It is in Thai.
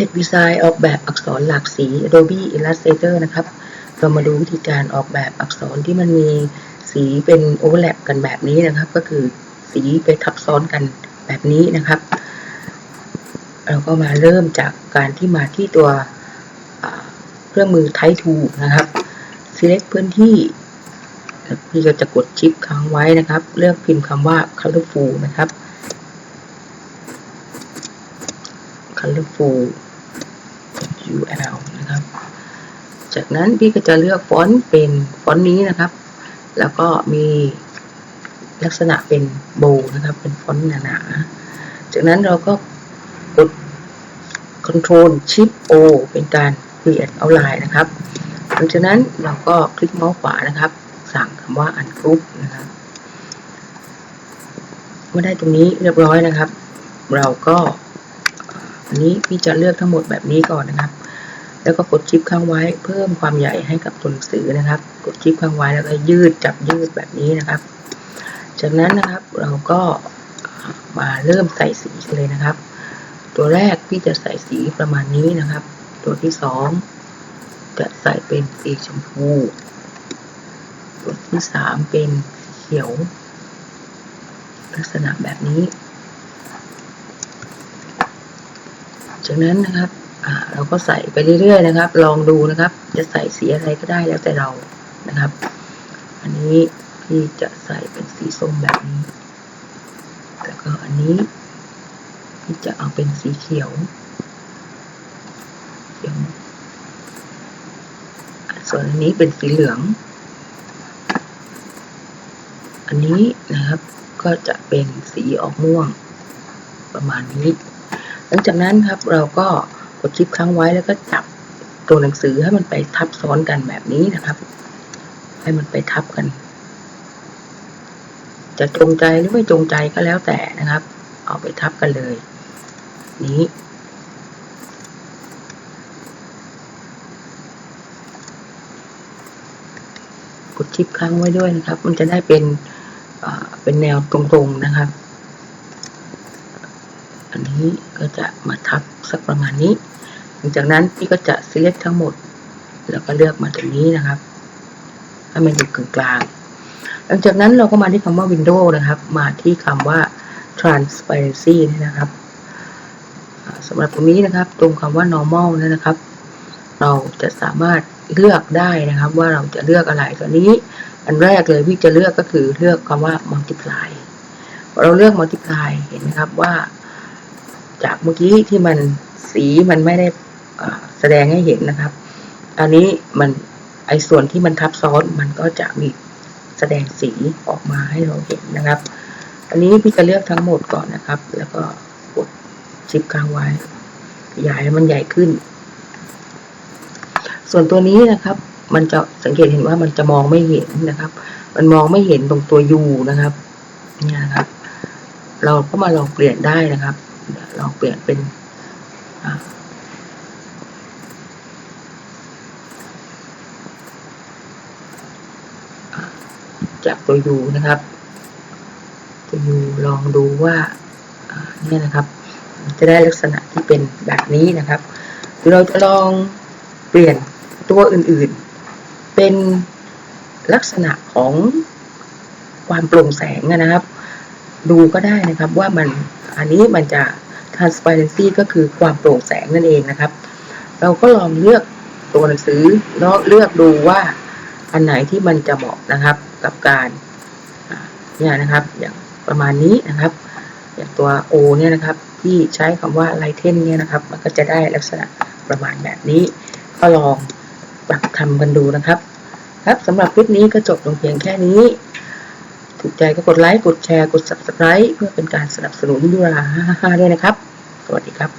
Text Design ออกแบบอักษรหลากสี Adobe Illustrator นะครับ เรามาดูวิธีการออกแบบอักษรที่มันมีสีเป็นโอเวอร์แลปกันแบบนี้นะครับ ก็คือสีไปทับซ้อนกันแบบนี้นะครับ เราก็มาเริ่มจากการที่มาที่ตัวเครื่องมือ Type Tool นะครับ select พื้นที่พี่ก็จะกดชิปค้างไว้นะครับ เลือกพิมพ์คำว่า colorful นะครับ colorful UL นะครับ จากนั้นพี่ก็จะเลือกฟอนต์เป็นฟอนต์นี้นะครับ แล้วก็มีลักษณะเป็นโบนะครับ เป็นฟอนต์หนาๆ จากนั้นเราก็กด Ctrl Shift O เป็นการเปลี่ยนเอาลายนะครับ หลังจากนั้นเราก็คลิกเมาส์ขวานะครับ สั่งคำว่า Ungroup นะครับเมื่อได้ตรงนี้เรียบร้อยนะครับ เราก็อันนี้พี่จะเลือกทั้งหมดแบบนี้ก่อนนะครับ แล้วก็กดชิปข้างไว้เพิ่มความใหญ่ให้กับตัวหนังสือนะครับ กดชิปข้างไว้แล้วก็ยืดจับยืดแบบนี้นะครับ จากนั้นนะครับเราก็มาเริ่มใส่สีเลยนะครับ ตัวแรกพี่จะใส่สีประมาณนี้นะครับ ตัวที่สองจะใส่เป็นสีชมพู ตัวที่สามเป็นเขียว ลักษณะแบบนี้ จากนั้นนะครับ เราก็ใส่ไปเรื่อยๆนะครับ ลองดูนะครับ จะใส่สีอะไรก็ได้แล้วแต่เรานะครับ อันนี้พี่จะใส่เป็นสีส้มแบบนี้ แล้วก็อันนี้พี่จะเอาเป็นสีเขียวเขียวส่วนอันนี้เป็นสีเหลือง อันนี้นะครับก็จะเป็นสีออกม่วงประมาณนี้ หลังจากนั้นครับเราก็ กดชิปค้างไว้แล้วก็จับตัวหนังสือให้มันไปทับซ้อนกันแบบนี้นะครับ ให้มันไปทับกัน จะจงใจหรือไม่จงใจก็แล้วแต่นะครับ เอาไปทับกันเลย นี้กดชิปค้างไว้ด้วยนะครับ มันจะได้เป็นเป็นแนวตรงๆนะครับ อันนี้ก็จะมาทับสักประมาณนี้ หลังจากนั้นพี่ก็จะ select ทั้งหมด แล้วก็เลือกมาตรงนี้นะครับให้มันอยู่กึ่งกลางหลังจากนั้นเราก็มาที่คำว่า window นะครับ มาที่คำว่า transparency นี่นะครับอ่าสำหรับตรงนี้นะครับ ตรงคำว่า normal นนนะครับ เราจะสามารถเลือกได้นะครับว่าเราจะเลือกอะไรตัวนี้ อันแรกเลยพี่จะเลือกก็คือเลือกคำว่า multiply เราเลือก multiply เห็นไหมครับว่า จากเมื่อกี้ที่มันสีมันไม่ได้แสดงให้เห็นนะครับ อันนี้มันไอ้ส่วนที่มันทับซ้อนมันก็จะมีแสดงสีออกมาให้เราเห็นนะครับ อันนี้พี่จะเลือกทั้งหมดก่อนนะครับ แล้วก็กดชิปกลางไว้ขยายให้มันใหญ่ขึ้น ส่วนตัวนี้นะครับ มันจะสังเกตเห็นว่ามันจะมองไม่เห็นนะครับ มันมองไม่เห็นตรงตัว U นะครับ เนี่ยครับ เราก็มาลองเปลี่ยนได้นะครับ ลองเปลี่ยนเป็นจากตัว U นะครับ ตัว U ลองดูว่าเนี่ยนะครับ จะได้ลักษณะที่เป็นแบบนี้นะครับเราจะลองเปลี่ยนตัวอื่นๆ เป็นลักษณะของความโปร่งแสงนะครับ ดูก็ได้นะครับว่ามันอันนี้มันจะ transparency ก็คือความโปร่งแสงนั่นเองนะครับ เราก็ลองเลือกตัวหนังสือแล้วเลือกดูว่าอันไหนที่มันจะเหมาะนะครับกับการเนี่ยนะครับ อย่างประมาณนี้นะครับ อย่างตัว O เนี่ยนะครับ ที่ใช้คำว่า lighten เนี่ยนะครับ มันก็จะได้ลักษณะประมาณแบบนี้ ก็ลองปรับทำกันดูนะครับ ครับสำหรับคลิปนี้ก็จบลงเพียงแค่นี้ ถูกใจก็กดไลค์ กดแชร์ กด subscribe เพื่อเป็นการสนับสนุนยูราฮ่าด้วยนะครับ สวัสดีครับ